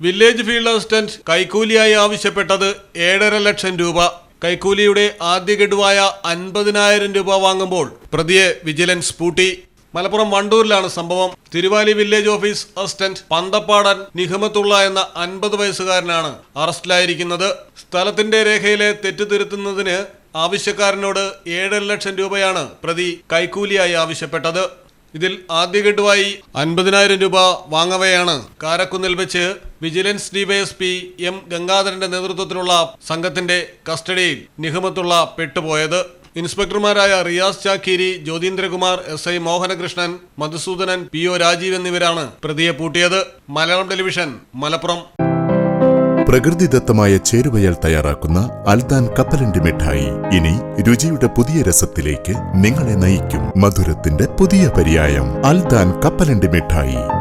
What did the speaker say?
Village field assistant കൈക്കൂലിയായി ആവശ്യപ്പെട്ടത് ഏഴര ലക്ഷം രൂപ. കൈക്കൂലിയുടെ ആദ്യ ഗഡുവായ അൻപതിനായിരം രൂപ വാങ്ങുമ്പോൾ പ്രതിയെ വിജിലൻസ് പൂട്ടി. മലപ്പുറം വണ്ടൂരിലാണ് സംഭവം. Thiruvali village office assistant Panthappadan Nihmathulla എന്ന അൻപത് വയസ്സുകാരനാണ് അറസ്റ്റിലായിരിക്കുന്നത്. സ്ഥലത്തിന്റെ രേഖയിലെ തെറ്റ് തിരുത്തുന്നതിന് ആവശ്യക്കാരനോട് ഏഴര ലക്ഷം രൂപയാണ് പ്രതി കൈക്കൂലിയായി ആവശ്യപ്പെട്ടത്. ഇതിൽ ആദ്യ ഘട്ടമായി അൻപതിനായിരം രൂപ വാങ്ങവയാണ്. കാരക്കുന്നിൽ വെച്ച് വിജിലൻസ് ഡിവൈഎസ്പി എം ഗംഗാധരന്റെ നേതൃത്വത്തിലുള്ള സംഘത്തിന്റെ കസ്റ്റഡിയിൽ നിഹമത്തുള്ള പെട്ടുപോയത്. ഇൻസ്പെക്ടർമാരായ Riyas Chakkiri Jyothindrakumar S I Mohanakrishnan Madhusoodanan P O Rajeev എന്നിവരാണ് പ്രതിയെ പൂട്ടിയത്. മലയാളം ടെലിവിഷൻ മലപ്പുറം. പ്രകൃതിദത്തമായ ചേരുവയാൽ തയ്യാറാക്കുന്ന അൽദാൻ കപ്പലണ്ടി മിഠായി. ഇനി രുചിയുടെ പുതിയ രസത്തിലേക്ക് നിങ്ങളെ നയിക്കും മധുരത്തിന്റെ പുതിയ പര്യായം. അൽദാൻ കപ്പലണ്ടി മിഠായി.